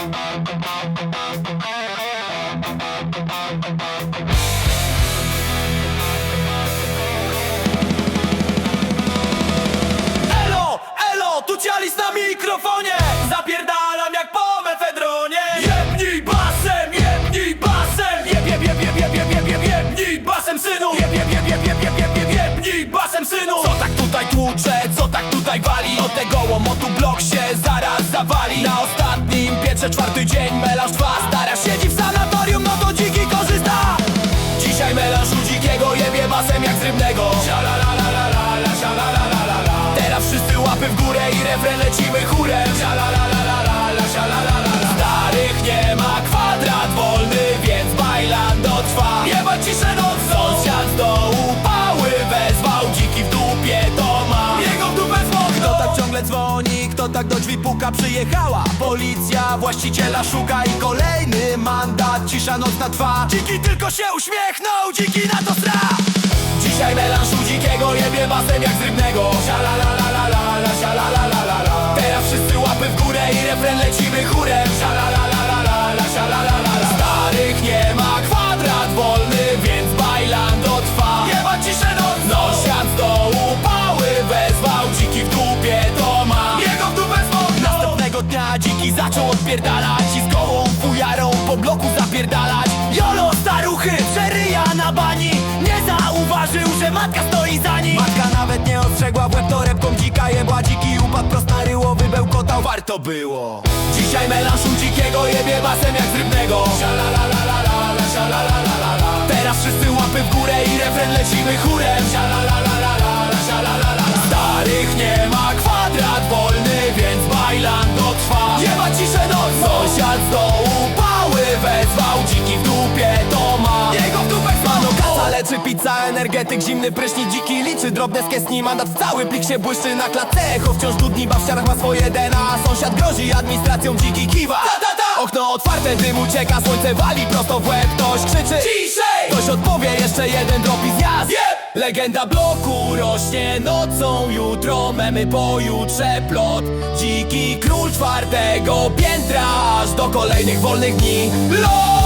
Elo, elo, tu cialis na mikrofonie Zapierdalam jak po mefedronie Jebnij basem, jebnij basem Jeb, jeb, jeb, jeb, jeb, jeb, jeb, jeb, jebnij basem synu Jeb, jeb, jeb, jeb, jeb, jeb, jeb, jeb, jebnij basem synu Co tak tutaj tłucze, co tak tutaj wali Od tego łomotu blok się zaraz zawali basem jak z rybnego Teraz wszyscy łapy w górę i refren lecimy chórem Starych nie ma, kwadrat wolny, więc bajlando trwa Jebać ciszę noc, sąsiad z dołu pały wezwał Dziki w dupie to ma Jego w dupę smoknął Kto tak ciągle dzwoni, kto tak do drzwi puka Przyjechała policja, właściciela szuka I kolejny mandat, cisza nocna trwa Dziki tylko się uśmiechnął, dziki na to strach Dzisiaj melanż u dzikiego jebie basem jak z rybnego. Sialalalala, sialalalala Teraz wszyscy łapy w górę i refren lecimy chórem. Sialalalala, sialalalala Starych nie ma, kwadrat wolny, więc bajlando trwa Jebać ciszę nocną Sąsiad z dołu pały wezwał Dziki w dupie to ma. Jego w dupę smoknął Następnego dnia dziki zaczął odpierdalać I z gołą fujarą po bloku matka stoi za nim. Matka nawet nie ostrzegła w łeb torebką dzika jebła Dziki upadł prosto na wybełkotał Warto było. Dzisiaj melanż u dzikiego jebie basem jak z rybnego. Teraz wszyscy łapy w górę i refren lecimy chórem leczy pizza, energetyk, zimny prysznic Dziki liczy drobne skesni, mandat w cały plik się błyszczy na klatce. Echo wciąż dudni, ba w ścianach ma swoje DNA Sąsiad grozi administracją, dziki kiwa. Okno otwarte, dym ucieka, słońce wali prosto w łeb. Ktoś krzyczy. Ciszej! Ktoś odpowie, jeszcze jeden drop i zjazd Legenda bloku rośnie nocą Jutro memy pojutrze plot. Dziki król czwartego piętra Aż do kolejnych wolnych dni. LOL!